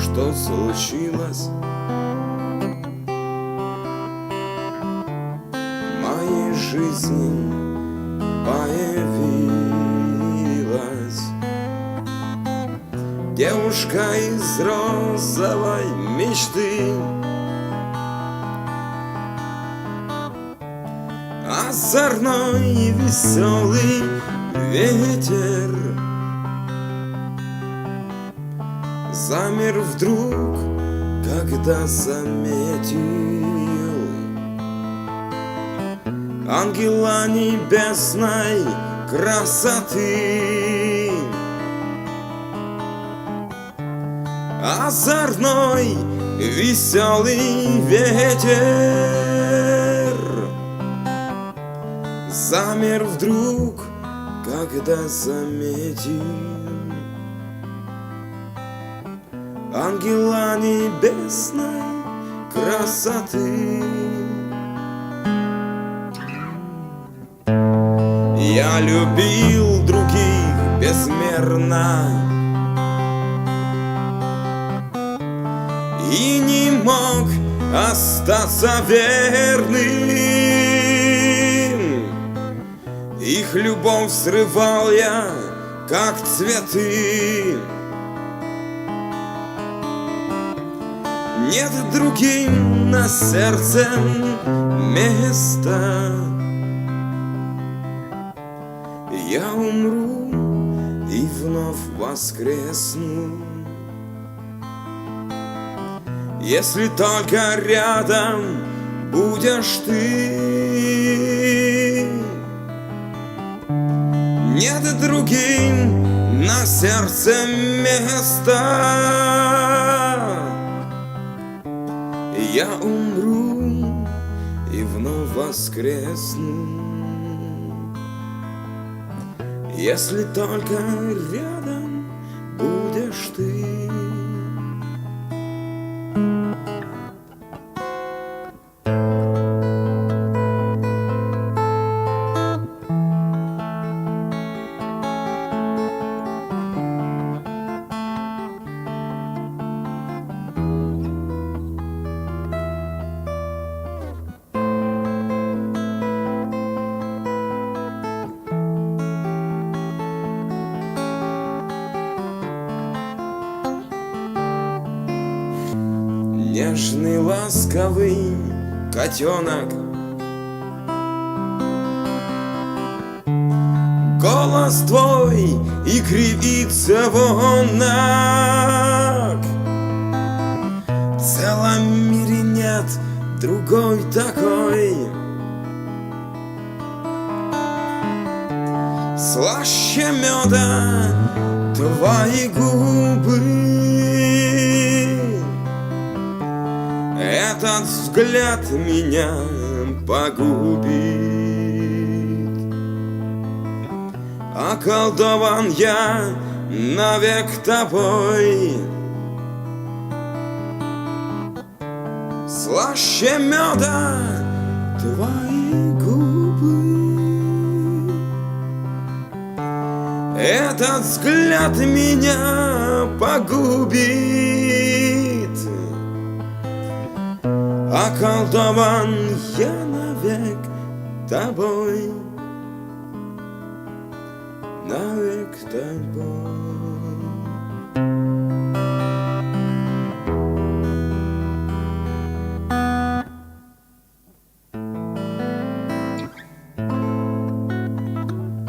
что случилось. В моей жизни появилась Девушка из розовой мечты. Озорной и веселый ветер Замер вдруг, когда заметил. Ангела небесной красоты. Озорной, веселый ветер. Замер вдруг, когда заметил Ангела небесной красоты. Я любил других безмерно. И не мог остаться верным. Их любовь срывал я, как цветы Нет другим на сердце места. Я умру и вновь воскресну. Если только рядом будешь ты. Нет другим на сердце места Я умру и вновь воскресну. Если только рядом Нежный, ласковый котенок. Голос твой и кривится вонок В целом мире нет другой такой. Слаще меда твои губы Этот взгляд меня погубит. Околдован я навек тобой. Слаще меда твои губы. Этот взгляд меня погубит Околдован я навек тобой. Навек тобой